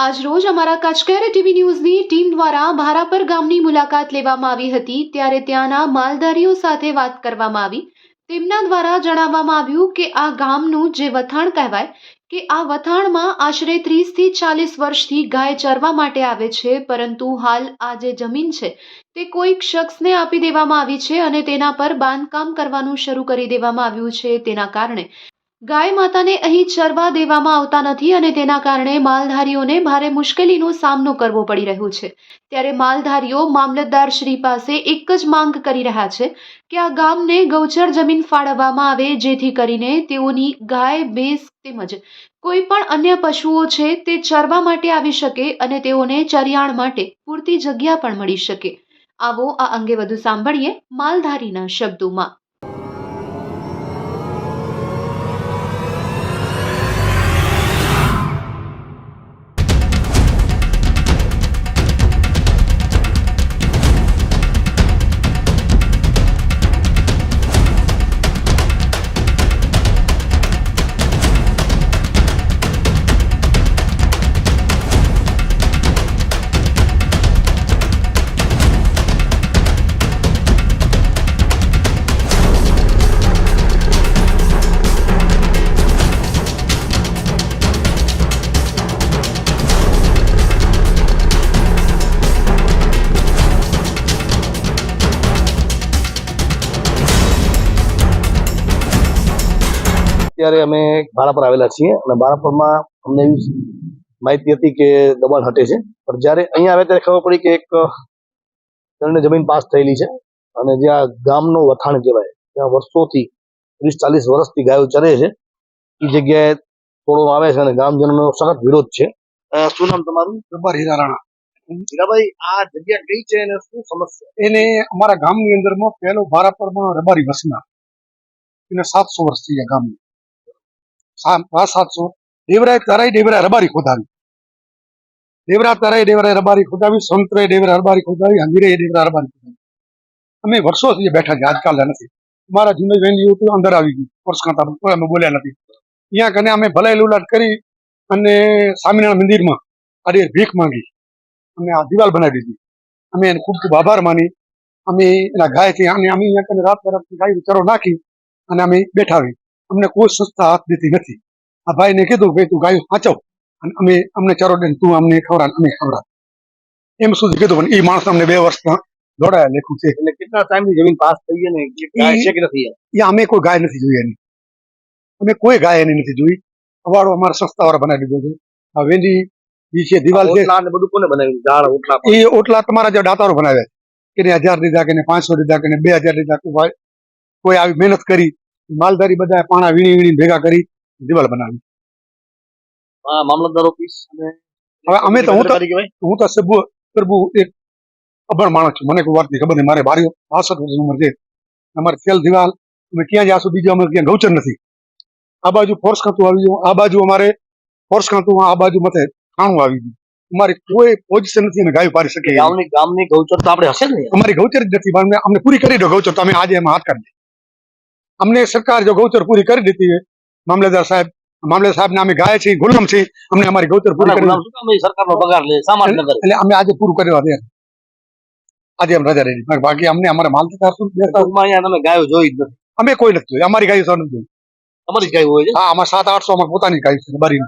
આજરોજ અમારા કચકેર ટીવી ન્યૂઝની ટીમ દ્વારા ભારાપર ગામની મુલાકાત લેવામાં આવી હતી, ત્યારે ત્યાંના માલધારીઓ સાથે વાત કરવામાં આવી. તેમના દ્વારા જણાવવામાં આવ્યું કે આ ગામનું જે વથાણ કહેવાય કે આ વથાણમાં આશરે ત્રીસથી ચાલીસ વર્ષથી ગાય ચરવા માટે આવે છે, પરંતુ હાલ આ જે જમીન છે તે કોઈક શખ્સને આપી દેવામાં આવી છે અને તેના પર બાંધકામ કરવાનું શરૂ કરી દેવામાં આવ્યું છે. તેના કારણે ગાય માતાને અહીં ચરવા દેવામાં આવતા નથી અને તેના કારણે માલધારીઓને ભારે મુશ્કેલીનો સામનો કરવો પડી રહ્યો છે. ત્યારે માલધારીઓ મામલતદાર શ્રી પાસે એક જ માંગ કરી રહ્યા છે કે આ ગામને ગૌચર જમીન ફાળવવામાં આવે જેથી કરીને તેઓની ગાય, ભેંસ તેમજ કોઈ પણ અન્ય પશુઓ છે તે ચરવા માટે આવી શકે અને તેઓને ચરિયાણ માટે પૂરતી જગ્યા પણ મળી શકે. આવો આ અંગે વધુ સાંભળીએ માલધારીના શબ્દોમાં. અત્યારે અમે ભારાપર આવેલા છીએ અને ભારાપરમાં અમને એવી માહિતી હતી કે દબાણ હટે છે. પણ જ્યારે અહીંયા આવે ત્યારે ખબર પડી કે એક જણને જમીન પાસ થયેલી છે અને જ્યાં ગામનો વથાણ કહેવાય ત્યાં વર્ષોથી ત્રીસ ચાલીસ વર્ષથી ગાયો ચરે છે. એ જગ્યાએ તોડવામાં આવે છે અને ગામજનોનો સખત વિરોધ છે. શું નામ તમારું? જબ્બાર હીરા રાણા હીરાભાઈ આ જગ્યા કઈ છે અને શું સમસ્યા? એને અમારા ગામની અંદરમાં પહેલો ભારાપરમાં રબારી વસના. એને સાતસો વર્ષ થઈ ગયા ગામની આ સાતસો ડેવરાએ તારાય, દેવરાય રબારી ખોદાવી. દેવરા તારાય ડેવરાએ રબારી ખોદાવી સંતરે ડેવરા રબારી ખોદાવી હંગીરે ડેવરા રબારી ખોદાવી. અમે વર્ષોથી બેઠા છે આજકાલ નથી. મારા જૂની યુવતી અંદર આવી ગયું વર્ષ કરતા અમે બોલ્યા નથી. અહીંયા કને અમે ભલાઈ લુલાટ કરી અને સ્વામિનારાયણ મંદિરમાં અરે ભીખ માંગી. અમે આ દિવાલ બનાવી દીધી. અમે એને ખૂબ ખૂબ આભાર માની. અમે એના ગાયથી, અને અમે અહીંયા કને રાત બરાત ગાય વિચારો નાખી અને અમે બેઠા આવી અમને કોઈ સંસ્થા હાથ દેતી નથી. આ ભાઈને કીધું ભાઈ તું ગાયું સાચવ અને અમે અમને ચારો દે તું અમને ખવડાવ અમે ખવડાવ. એમ સુધી કીધું પણ એ માણસ અમને બે વર્ષના દોડાયા લેખું છે. એટલે કેટલા ટાઈમની જમીન પાસ થઈ ને ગાય છે કે નથી? એ અમે કોઈ ગાય નથી જોઈ એની. અમે કોઈ ગાય એની નથી જોઈ. અવાડો અમારા સંસ્થાવાળા બનાવી દીધો છે. આ વેલી જે છે દિવાલ છે. બધું કોને બનાવ્યું? ઝાડ ઓટલા એ ઓટલા તમારા જે દાતારો બનાવ્યા કે હજાર લીધા કે પાંચસો લીધા કે બે હજાર લીધા કોઈ આવી મહેનત કરી માલધારી બધા પાણા વીણી વીણી ભેગા કરી દિવાલ બનાવી. મામલતદાર ઓફિસ હવે અમે તો હું તો હું તો સબુ પ્રભુ એક અભણ માણસ છું. મને કોઈ વાતની ખબર નહીં. મારે બારીઓ પાસઠ વર્ષની ઉંમર છે. અમારે સેલ દિવાલ અમે ક્યાં જાશું બીજું અમે ક્યાં ગૌચર નથી. આ બાજુ ફોર્સ ખાતું આવી ગયું. આ બાજુ અમારે ફોર્સ ખાતું આ બાજુ મતે ખાણું આવી ગયું. અમારી કોઈ પોઝિશન નથી અમે ગાયું પાડી શકીએ. ગામની ગામની ગૌચર તો આપણે હશે ને અમારી ગૌચર જ નથી અમને- અમને પૂરી કરી દો ગૌચર તો અમે આજે એમાં હાથ કાઢી અમને સરકાર જો ગૌચર પૂરી કરી દીધી મામલેદાર સાહેબ મામલે સાહેબ અમે ગાય છીએ ગુલામ છીએ અમને અમારી ગૌચર પૂરી કરી સરકારનો પગાર લે ન એટલે અમે આજે પૂરું કરવા દે આજે અમે રજા રહી બાકી અમને અમારા અહીંયા તમે ગાયો જોઈ જ નથી. અમે કોઈ નથી જોઈ અમારી ગાય નથી જોઈ તમારી જ ગાય હોય છે? હા અમારે સાત આઠસો અમારે પોતાની ગાય છે બારી